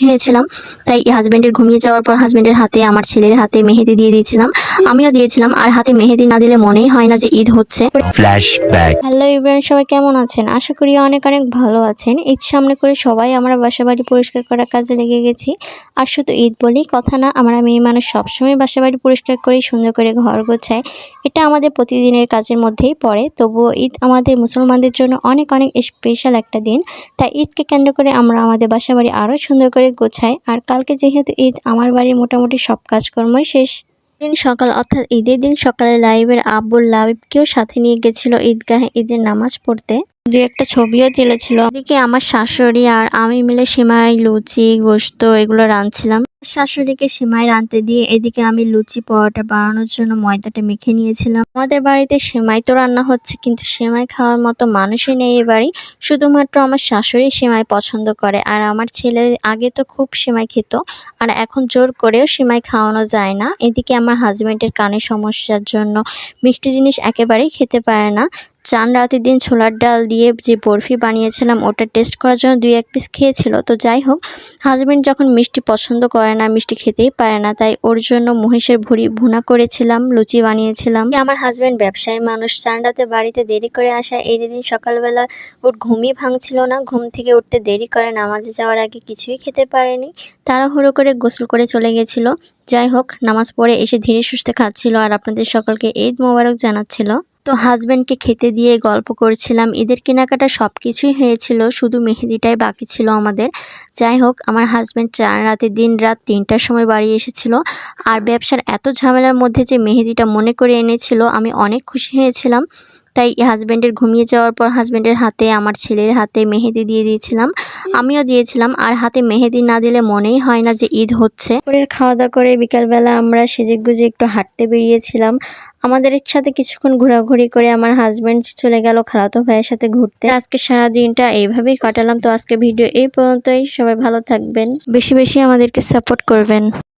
খুশি হয়েছিলাম তাই হাজব্যান্ডের ঘুমিয়ে যাওয়ার পর হাজব্যান্ডের হাতে, আমার ছেলের হাতে মেহেদি দিয়ে দিয়েছিলাম। আমিও দিয়েছিলাম আর হাতে মেহেদি না দিলে মনেই হয় না যে ঈদ হচ্ছে। হ্যালো ইব্রাহিম সবাই কেমন আছেন? আশা করি অনেক অনেক ভালো আছেন। ঈদ সামনে করে সবাই আমরা বাসা বাড়ি পরিষ্কার করার কাজে লেগে গেছি। আর শুধু ঈদ বলেই কথা না আমরা মেয়ে মানুষ সবসময় বাসা বাড়ি পরিষ্কার করি সুন্দর করে ঘর গোছাই। এটা আমাদের প্রতিদিনের কাজের মধ্যেই পড়ে। তবুও ঈদ আমাদের মুসলমানদের জন্য অনেক অনেক স্পেশাল একটা দিন। তাই ঈদকে কেন্দ্র করে আমরা আমাদের বাসা বাড়ি আরও সুন্দর করে গোছাই। আর কালকে যেহেতু ঈদ আমার বাড়ির মোটামুটি সব কাজকর্মই শেষ। দিন সকাল অর্থাৎ ঈদের দিন সকালে লাইভের আব্বুল লাইভকেও সাথে নিয়ে গেছিল ঈদগাহে ঈদের নামাজ পড়তে। দু একটা ছবিও তুলেছিল। এদিকে আমার শাশুড়ি আর আমি মিলে সিমাই, লুচি গোস্ত এগুলো রাঁধছিলাম। শাশুড়িকে সিমাই রাঁধতে দিয়ে এদিকে আমি লুচি পরোটা বানানোর জন্য ময়দাটা মেখে নিয়েছিলাম। আমাদের বাড়িতে সেমাই তো রান্না হচ্ছে, কিন্তু সেমাই খাওয়ার মতো মানুষই নেই এ বাড়ি। শুধুমাত্র আমার শাশুড়ি সেমাই পছন্দ করে, আর আমার ছেলে আগে তো খুব সেমাই খেত, আর এখন জোর করেও সেমাই খাওয়ানো যায় না। এদিকে আমার হাজব্যান্ডের কানের সমস্যার জন্য মিষ্টি জিনিস একেবারেই খেতে পারে না। চান রাতের দিন ছোলার ডাল দিয়ে যে বরফি বানিয়েছিলাম, ওটা টেস্ট করার জন্য দুই এক পিস খেয়েছিল। তো যাই হোক হাজব্যান্ড যখন মিষ্টি পছন্দ করে না, মিষ্টি খেতেই পারে না, তাই ওর জন্য মহিষের ভুড়ি ভুনা করেছিলাম, লুচি বানিয়েছিলাম। আমার হাজব্যান্ড ব্যবসায়ী মানুষ চান রাতে বাড়িতে দেরি করে আসা, এই দিন সকালবেলা ওর ঘুমই ভাঙছিল না, ঘুম থেকে উঠতে দেরি করে, নামাজে যাওয়ার আগে কিছুই খেতে পারেনি। তাড়াহুড়ো করে গোসল করে চলে গেছিল। যাই হোক, নামাজ পড়ে এসে ধীরে সুস্থে খাচ্ছিল, আর আপনাদের সকলকে ঈদ মোবারক জানাচ্ছিল। তো হাজব্যান্ডকে খেতে দিয়ে গল্প করছিলাম। ঈদের কেনাকাটা সব কিছুই হয়েছিল, শুধু মেহেদিটাই বাকি ছিল আমাদের। যাই হোক, আমার হাজব্যান্ড চার রাতে দিন রাত তিনটার সময় বাড়ি এসেছিল। আর ব্যবসার এত ঝামেলার মধ্যে যে মেহেদিটা মনে করে এনেছিল, আমি অনেক খুশি হয়েছিলাম। তাই হাজব্যান্ডের ঘুমিয়ে যাওয়ার পর হাজব্যান্ডের হাতে, আমার ছেলের হাতে মেহেদি দিয়ে দিয়েছিলাম। আমিও দিয়েছিলাম, আর হাতে মেহেদি না দিলে মনেই হয় না যে ঈদ হচ্ছে। খাওয়া দাওয়া করে বিকালবেলা আমরা সেজে গুজে একটু হাঁটতে বেরিয়েছিলাম। আমাদের সাথে কিছুক্ষণ ঘোরাঘুরি করে আমার হাজব্যান্ড চলে গেল খালাতো ভাইয়ের সাথে ঘুরতে। আজকে সারা দিনটা এইভাবেই কাটালাম। তো আজকে ভিডিও এই পর্যন্তই। সবাই ভালো থাকবেন। বেশি বেশি আমাদেরকে সাপোর্ট করবেন।